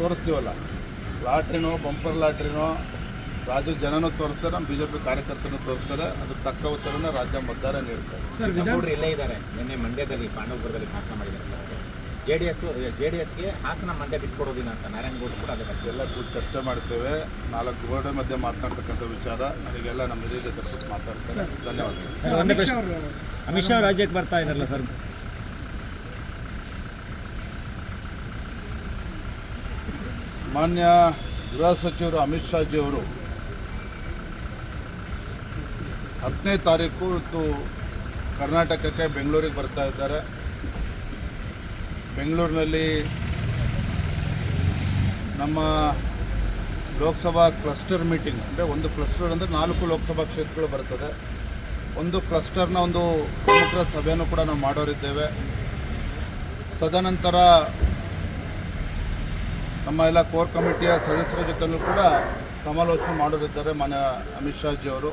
ತೋರಿಸ್ತೀವಲ್ಲ? ಲಾಟ್ರಿನೋ bumper ಲಾಟ್ರಿನೋ ರಾಜ್ಯ ಜನನೂ ತೋರಿಸ್ತಾರೆ ನಮ್ಮ ಬಿ ಜೆ ಪಿ ಕಾರ್ಯಕರ್ತನೂ ತೋರಿಸ್ತಾರೆ ಅದು ತಕ್ಕ ಉತ್ತರನ ರಾಜ್ಯ ಮತದಾರ ನೀಡ್ತಾರೆ. ಸರ್ ಗೌಡ್ರು ಇಲ್ಲೇ ಇದ್ದಾರೆ. ನಿನ್ನೆ ಮಂಡ್ಯದಲ್ಲಿ ಪಾಂಡವಪುರದಲ್ಲಿ ಭಾಷಣ ಮಾಡಿದ್ದಾರೆ sir J D S J D ಎಸ್ಗೆ ಹಾಸನ ಮಂಡ್ಯ ಬಿಟ್ಕೊಡೋದಿಲ್ಲ ಅಂತ ನಾರಾಯಣಗೌಡ ಕೂಡ ಅದೇ ಬಗ್ಗೆ ಎಲ್ಲ ಕೂತು ಚರ್ಚೆ ಮಾಡ್ತೇವೆ. ನಾಲ್ಕು ಗೋಡೆ ಮಧ್ಯೆ ಮಾತನಾಡ್ತಕ್ಕಂಥ ವಿಚಾರ. ನನಗೆಲ್ಲ ನಮ್ಮ ಹಿರಿಯ ಜೊತೆ ಮಾತಾಡ್ತಾರೆ. ಧನ್ಯವಾದಗಳು. ಸರ್ ಅಮಿತ್ ಶಾ ಅವರು ಅಮಿತ್ ಶಾ ರಾಜ್ಯಕ್ಕೆ ಬರ್ತಾ ಇದ್ದಾರಲ್ಲ ಸರ್? ಮಾನ್ಯ ಗೃಹ ಸಚಿವರು ಅಮಿತ್ ಶಾಜಿ ಅವರು ಹತ್ತನೇ ತಾರೀಕು ಇವತ್ತು ಕರ್ನಾಟಕಕ್ಕೆ ಬೆಂಗಳೂರಿಗೆ ಬರ್ತಾ ಇದ್ದಾರೆ. ಬೆಂಗಳೂರಿನಲ್ಲಿ ನಮ್ಮ ಲೋಕಸಭಾ ಕ್ಲಸ್ಟರ್ ಮೀಟಿಂಗ್, ಅಂದರೆ ಒಂದು ಕ್ಲಸ್ಟರ್ ಅಂದರೆ ನಾಲ್ಕು ಲೋಕಸಭಾ ಕ್ಷೇತ್ರಗಳು ಬರ್ತದೆ. ಒಂದು ಕ್ಲಸ್ಟರ್ನ ಒಂದು ಪ್ರಮುಖ ಸಭೆಯನ್ನು ಕೂಡ ನಾವು ಮಾಡೋರಿದ್ದೇವೆ. ತದನಂತರ ನಮ್ಮ ಎಲ್ಲ ಕೋರ್ ಕಮಿಟಿಯ ಸದಸ್ಯರ ಜೊತೆಯೂ ಕೂಡ ಸಮಾಲೋಚನೆ ಮಾಡೋರಿದ್ದಾರೆ ಮಾನ್ಯ ಅಮಿತ್ ಶಾಜಿ ಅವರು.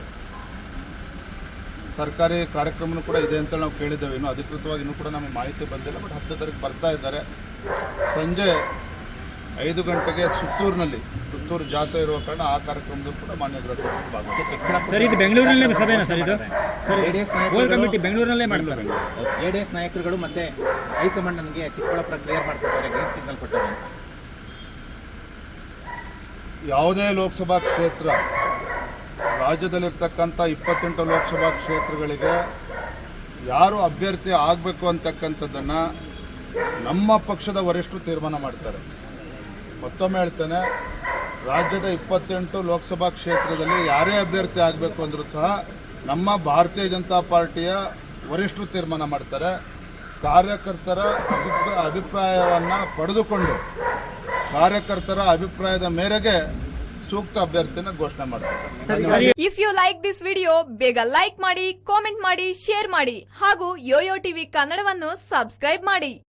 ಸರ್ಕಾರಿ ಕಾರ್ಯಕ್ರಮನೂ ಕೂಡ ಇದೆ ಅಂತ ನಾವು ಕೇಳಿದ್ದೇವೆ. ಇನ್ನು ಅಧಿಕೃತವಾಗಿ ಇನ್ನೂ ಕೂಡ ನಮಗೆ ಮಾಹಿತಿ ಬಂದಿಲ್ಲ ಬಟ್ ಹತ್ತನೇ ತಾರೀಕು ಬರ್ತಾ ಇದ್ದಾರೆ. ಸಂಜೆ ಐದು ಗಂಟೆಗೆ ಸುತ್ತೂರಿನಲ್ಲಿ ಸುತ್ತೂರು ಜಾತ್ರೆ ಇರುವ ಕಾರಣ ಆ ಕಾರ್ಯಕ್ರಮದಲ್ಲೂ ಕೂಡ ಮಾನ್ಯ ಸರ್ ಇದು ಬೆಂಗಳೂರಿನಲ್ಲೇ ಸಭೆನಾ ಸರ್ ಇದು? ಕೋರ್ ಕಮಿಟಿ ಬೆಂಗಳೂರಿನಲ್ಲೇ ಮಾಡ್ತಾರೆ. ಜೆ ಡಿ ಎಸ್ ನಾಯಕರುಗಳು ಮತ್ತೆ ಹೈಕಮಾಂಡ್ ನನಗೆ ಚಿಕ್ಕಬಳ್ಳಾಪುರ ಕ್ಲಿಯರ್ ಮಾಡ್ತಿದ್ದಾರೆ ಗ್ರೀನ್ ಸಿಗ್ನಲ್ ಕೊಟ್ಟಾರೆ ಅಂತ. ಯಾವುದೇ ಲೋಕಸಭಾ ಕ್ಷೇತ್ರ, ರಾಜ್ಯದಲ್ಲಿರ್ತಕ್ಕಂಥ ಇಪ್ಪತ್ತೆಂಟು ಲೋಕಸಭಾ ಕ್ಷೇತ್ರಗಳಿಗೆ ಯಾರು ಅಭ್ಯರ್ಥಿ ಆಗಬೇಕು ಅಂತಕ್ಕಂಥದ್ದನ್ನು ನಮ್ಮ ಪಕ್ಷದ ವರಿಷ್ಠರು ತೀರ್ಮಾನ ಮಾಡ್ತಾರೆ. ಮತ್ತೊಮ್ಮೆ ಹೇಳ್ತೇನೆ, ರಾಜ್ಯದ ಇಪ್ಪತ್ತೆಂಟು ಲೋಕಸಭಾ ಕ್ಷೇತ್ರದಲ್ಲಿ ಯಾರೇ ಅಭ್ಯರ್ಥಿ ಆಗಬೇಕು ಅಂದರೂ ಸಹ ನಮ್ಮ ಭಾರತೀಯ ಜನತಾ ಪಾರ್ಟಿಯ ವರಿಷ್ಠರು ತೀರ್ಮಾನ ಮಾಡ್ತಾರೆ. ಕಾರ್ಯಕರ್ತರ ಅಭಿಪ್ರಾಯ ಅಭಿಪ್ರಾಯವನ್ನು ಪಡೆದುಕೊಂಡು ಕಾರ್ಯಕರ್ತರ ಅಭಿಪ್ರಾಯದ ಮೇರೆಗೆ ಸೂಕ್ತ ಅಭ್ಯರ್ಥಿನ ಘೋಷಣೆ ಮಾಡ್ತಾರೆ. If you like this video ಬೇಗ ಲೈಕ್ ಮಾಡಿ ಕಾಮೆಂಟ್ ಮಾಡಿ ಶೇರ್ ಮಾಡಿ ಹಾಗೂ ಯೋಯೋ ಟಿವಿ ಕನ್ನಡವನ್ನು ಸಬ್ಸ್ಕ್ರೈಬ್ ಮಾಡಿ.